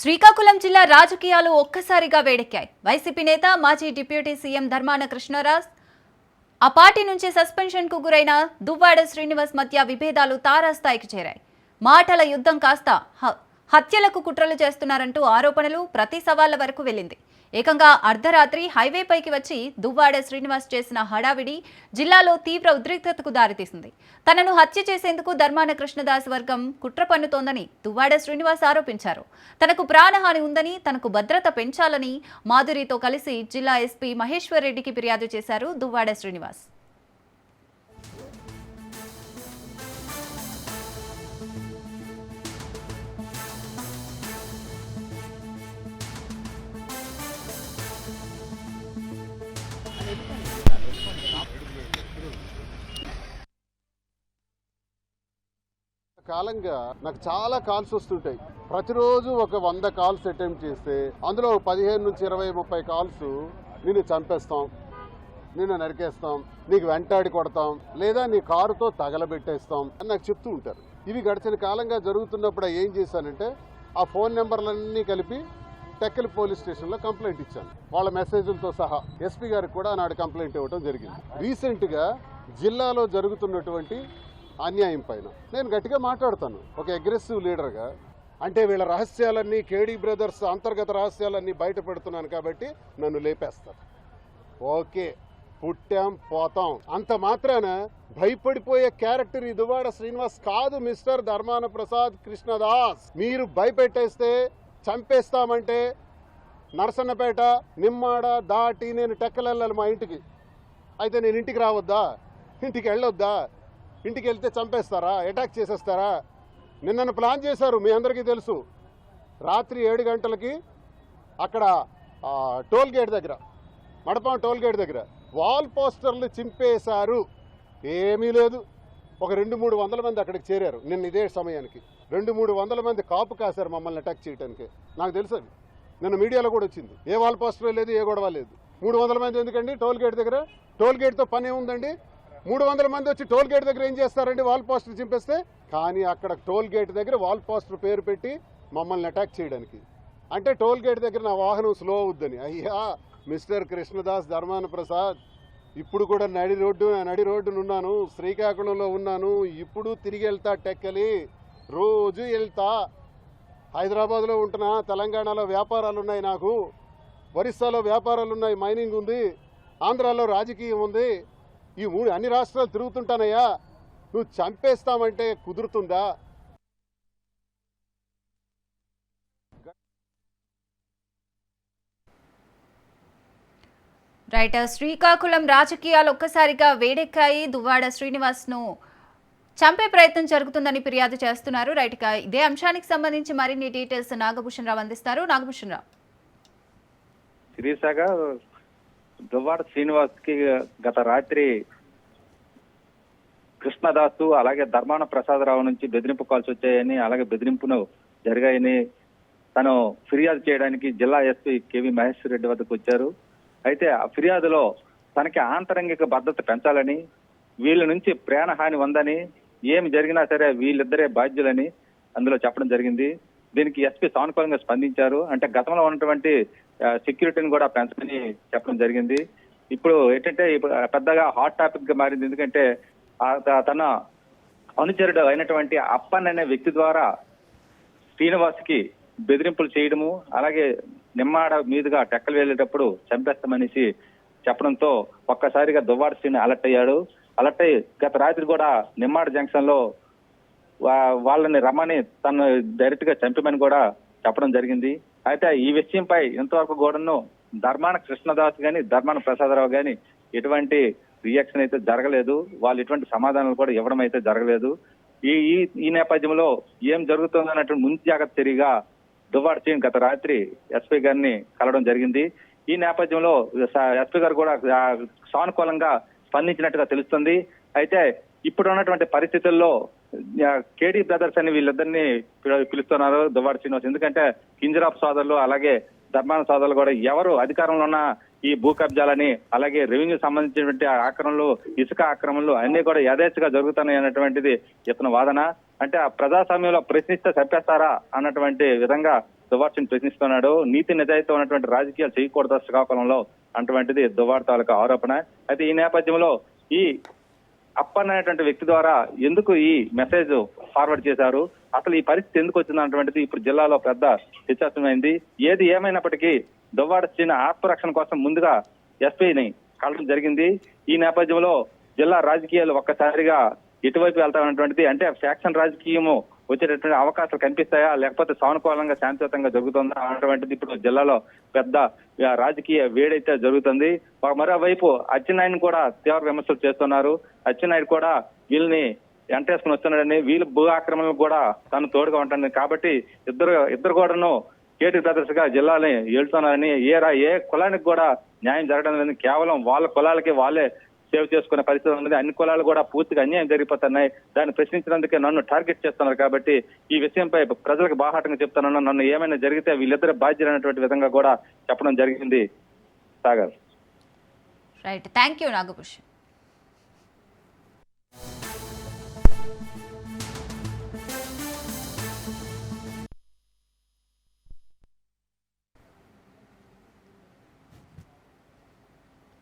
శ్రీకాకుళం జిల్లా రాజకీయాలు ఒక్కసారిగా వేడెక్కాయి. వైసీపీ నేత మాజీ డిప్యూటీ సీఎం ధర్మాన కృష్ణరాజ్ ఆ పార్టీ నుంచి సస్పెన్షన్కు గురైన దువ్వాడ శ్రీనివాస్ మధ్య విభేదాలు తారాస్థాయికి చేరాయి. మాటల యుద్ధం కాస్త హ- హత్యలకు కుట్రలు చేస్తున్నారంటూ ఆరోపణలు ప్రతి సవాళ్ళ వరకు వెళ్ళింది. ఏకంగా అర్ధరాత్రి హైవేపైకి వచ్చి దువ్వాడ శ్రీనివాస్ చేసిన హడావిడి జిల్లాలో తీవ్ర ఉద్రిక్తతకు దారితీసింది. తనను హత్య చేసేందుకు ధర్మాన కృష్ణదాస్ వర్గం కుట్ర పన్నుతోందని దువ్వాడ శ్రీనివాస్ ఆరోపించారు. తనకు ప్రాణహాని ఉందని తనకు భద్రత పెంచాలని మాధురితో కలిసి జిల్లా ఎస్పీ మహేశ్వర్ రెడ్డికి ఫిర్యాదు చేశారు దువ్వాడ శ్రీనివాస్. కాలంగా నాకు చాలా కాల్స్ వస్తుంటాయి. ప్రతిరోజు ఒక వంద కాల్స్ అటెంప్ట్ చేస్తే అందులో పదిహేను నుంచి ఇరవై ముప్పై కాల్స్ నిన్ను చంపేస్తాం నిన్ను నరికేస్తాం నీకు వెంటాడి కొడతాం లేదా నీ కారుతో తగలబెట్టేస్తాం అని నాకు చెప్తూ ఉంటారు. ఇవి గడిచిన కాలంగా జరుగుతున్నప్పుడు ఏం చేశానంటే ఆ ఫోన్ నెంబర్లన్నీ కలిపి టెక్కల్ పోలీస్ స్టేషన్లో కంప్లైంట్ ఇచ్చాను. వాళ్ళ మెసేజ్లతో సహా ఎస్పీ గారికి కూడా నాడు కంప్లైంట్ ఇవ్వడం జరిగింది. రీసెంట్గా జిల్లాలో జరుగుతున్నటువంటి అన్యాయం పైన. నేను గట్టిగా మాట్లాడతాను. ఒక అగ్రెసివ్ లీడర్గా అంటే వీళ్ళ రహస్యాలన్నీ కేడీ బ్రదర్స్ అంతర్గత రహస్యాలన్నీ బయట పెడుతున్నాను కాబట్టి నన్ను లేపేస్తారు. ఓకే పుట్టాం పోతాం. అంత మాత్రాన భయపడిపోయే క్యారెక్టర్ ఇదివాడ శ్రీనివాస్ కాదు మిస్టర్ ధర్మాన ప్రసాద్ కృష్ణదాస్. మీరు భయపెట్టేస్తే చంపేస్తామంటే నరసన్నపేట నిమ్మాడ దాటి నేను టెక్కలెళ్ళాలి మా ఇంటికి. అయితే నేను ఇంటికి రావద్దా? ఇంటికి వెళ్ళొద్దా? ఇంటికి వెళ్తే చంపేస్తారా? అటాక్ చేసేస్తారా? నిన్నను ప్లాన్ చేశారు మీ అందరికీ తెలుసు. రాత్రి ఏడు గంటలకి అక్కడ టోల్ గేట్ దగ్గర మడపం టోల్ గేట్ దగ్గర వాల్ పోస్టర్లు చింపేశారు. ఏమీ లేదు. ఒక రెండు మూడు వందల మంది అక్కడికి చేరారు నిన్న ఇదే సమయానికి. రెండు మూడు వందల మంది కాపు కాశారు మమ్మల్ని అటాక్ చేయడానికి నాకు తెలుసు అది. నిన్న మీడియాలో కూడా వచ్చింది. ఏ వాల్ పోస్టర్ లేదు ఏ గొడవ లేదు. మూడు వందల మంది ఎందుకండి? టోల్ గేట్ దగ్గర. టోల్ గేట్తో పని ఏముందండి? మూడు వందల మంది వచ్చి టోల్ గేట్ దగ్గర ఏం చేస్తారండి? వాల్ పోస్టర్ చింపేస్తే? కానీ అక్కడ టోల్ గేట్ దగ్గర వాల్ పోస్టర్ పేరు పెట్టి మమ్మల్ని అటాక్ చేయడానికి. అంటే టోల్ గేట్ దగ్గర నా వాహనం స్లో అవుద్దని. అయ్యా మిస్టర్ కృష్ణదాస్ ధర్మాన ప్రసాద్ ఇప్పుడు కూడా నడి రోడ్డు నడి రోడ్డునున్నాను శ్రీకాకుళంలో ఉన్నాను ఇప్పుడు తిరిగి వెళ్తా టెక్కలి రోజు వెళ్తా. హైదరాబాద్లో ఉంటున్నా తెలంగాణలో వ్యాపారాలు ఉన్నాయి నాకు ఒరిస్సాలో వ్యాపారాలు ఉన్నాయి మైనింగ్ ఉంది ఆంధ్రాలో రాజకీయం ఉంది. ఈ మూడు అన్ని రాష్ట్రాలు తిరుగుతుంటానయ్యా. నువ్వు చంపేస్తామంటే కుదురుతుందా? రైట్ శ్రీకాకుళం రాజకీయాలు ఒక్కసారిగా వేడెక్కాయి దువ్వాడ శ్రీనివాస్ను చంపే ప్రయత్నం జరుగుతుందని ఫిర్యాదు చేస్తున్నారు. రైట్ ఇదే అంశానికి సంబంధించి మరిన్ని డీటెయిల్స్ నాగభూషణ్ రావు అందిస్తారు. నాగభూషణ్ రావు. శిరీషగా దువ్వాడ శ్రీనివాస్కి గత రాత్రి కృష్ణదాసు అలాగే ధర్మాన ప్రసాదరావు నుంచి బెదిరింపు కాల్స్ వచ్చాయని అలాగే బెదిరింపును జరిగాయని తను ఫిర్యాదు చేయడానికి జిల్లా ఎస్పీ కేవీ మహేశ్వర్ రెడ్డి వద్దకు వచ్చారు. అయితే ఆ ఫిర్యాదులో తనకి ఆంతరంగిక భద్రత పెంచాలని వీళ్ళ నుంచి ప్రాణహాని ఉందని ఏమి జరిగినా సరే వీళ్ళిద్దరే బాధ్యులని అందులో చెప్పడం జరిగింది. దీనికి ఎస్పీ సానుకూలంగా స్పందించారు. అంటే గతంలో ఉన్నటువంటి సెక్యూరిటీని కూడా పెంచమని చెప్పడం జరిగింది. ఇప్పుడు ఏంటంటే ఇప్పుడు పెద్దగా హాట్ టాపిక్గా మారింది. ఎందుకంటే ఆ తన అనుచరుడు అయినటువంటి అప్పన్ అనే వ్యక్తి ద్వారా శ్రీనివాస్కి బెదిరింపులు చేయడము అలాగే నిమ్మాడ మీదుగా టెక్కలు వెళ్ళేటప్పుడు చంపేస్తామనేసి చెప్పడంతో ఒక్కసారిగా దువ్వాడ శ్రీని అలర్ట్ అయ్యాడు. అలర్ట్ అయ్యి గత రాత్రి కూడా నిమ్మాడ జంక్షన్లో వా- వాళ్ళని రమ్మని తను డైరెక్ట్గా చంపమని కూడా చెప్పడం జరిగింది. అయితే ఈ విషయంపై ఇంతవరకు కూడాను ధర్మాన కృష్ణదాస్ గాని ధర్మాన ప్రసాదరావు గాని ఎటువంటి రియాక్షన్ అయితే జరగలేదు. వాళ్ళు ఎటువంటి సమాధానాలు కూడా ఇవ్వడం అయితే జరగలేదు. ఈ ఈ నేపథ్యంలో ఏం జరుగుతుంది అన్నటువంటి ముందు జాగ్రత్త తిరిగా దువ్వాడ సింగ్ గత రాత్రి ఎస్పీ గారిని కలవడం జరిగింది. ఈ నేపథ్యంలో స- ఎస్పీ గారు కూడా సానుకూలంగా స్పందించినట్టుగా తెలుస్తుంది. అయితే ఇప్పుడు ఉన్నటువంటి పరిస్థితుల్లో కేడీ బ్రదర్స్ అని వీళ్ళిద్దరిని పిలు- పిలుస్తున్నారు దువ్వాడ శ్రీనివాస్. ఎందుకంటే కింజరాప్ సోదరులు అలాగే ధర్మాన సోదరులు కూడా ఎవరు అధికారంలో ఉన్న ఈ భూ కబ్జాలని అలాగే రెవెన్యూ సంబంధించినటువంటి ఆక్రమణలు ఇసుక ఆక్రమణలు అన్ని కూడా యథేచ్ఛగా జరుగుతున్నాయి అన్నటువంటిది ఇతని వాదన. అంటే ఆ ప్రజాస్వామ్యంలో ప్రశ్నిస్తే చంపేస్తారా అన్నటువంటి విధంగా దువ్వార్చిని ప్రశ్నిస్తున్నాడు. నీతి నిజాయితీ ఉన్నటువంటి రాజకీయాలు చేయకూడదు శ్రీకాకుళంలో అటువంటిది దువ్వాడ తాలూకా ఆరోపణ. అయితే ఈ నేపథ్యంలో ఈ అప్పన్న అనేటువంటి వ్యక్తి ద్వారా ఎందుకు ఈ మెసేజ్ ఫార్వర్డ్ చేశారు? అసలు ఈ పరిస్థితి ఎందుకు వచ్చింది అన్నటువంటిది ఇప్పుడు జిల్లాలో పెద్ద చర్చాస్యమైంది ఏది ఏమైనప్పటికీ దువ్వాడ చిన్న ఆత్మరక్షణ కోసం ముందుగా ఎస్పీని కలడం జరిగింది. ఈ నేపథ్యంలో జిల్లా రాజకీయాలు ఒక్కసారిగా ఎటువైపు వెళ్తామన్నటువంటిది అంటే ఫ్యాక్షన్ రాజకీయము వచ్చేటటువంటి అవకాశాలు కనిపిస్తాయా? లేకపోతే సానుకూలంగా శాంతియుతంగా జరుగుతుందా? అన్నటువంటిది ఇప్పుడు జిల్లాలో పెద్ద రాజకీయ వేడైతే జరుగుతుంది. ఒక మరోవైపు అచ్చెన్నాయుడు కూడా తీవ్ర విమర్శలు చేస్తున్నారు. అచ్చెన్నాయుడు కూడా వీళ్ళని ఎంటేసుకుని వస్తున్నాడని వీళ్ళు భూ ఆక్రమణలకు కూడా తను తోడుగా ఉంటాడని. కాబట్టి ఇద్దరు ఇద్దరు కూడాను కేటీ ప్రదర్శగా జిల్లాని ఏళ్తున్నారని ఏ రా- ఏ కులానికి కూడా న్యాయం జరగడం లేదని కేవలం వాళ్ళ కులాలకి వాళ్ళే సేవ్ చేసుకునే పరిస్థితి ఉన్నది. అన్ని కులాలు కూడా పూర్తిగా అన్యాయం జరిగిపోతున్నాయి. దాన్ని ప్రశ్నించినందుకే నన్ను టార్గెట్ చేస్తున్నారు కాబట్టి ఈ విషయంపై ప్రజలకు బాహాటంగా చెప్తున్నాను నన్ను ఏమైనా జరిగితే వీళ్ళిద్దరు బాధ్యులు అనేటువంటి విధంగా కూడా చెప్పడం జరిగింది Sagar. Right thank you Nagabhushan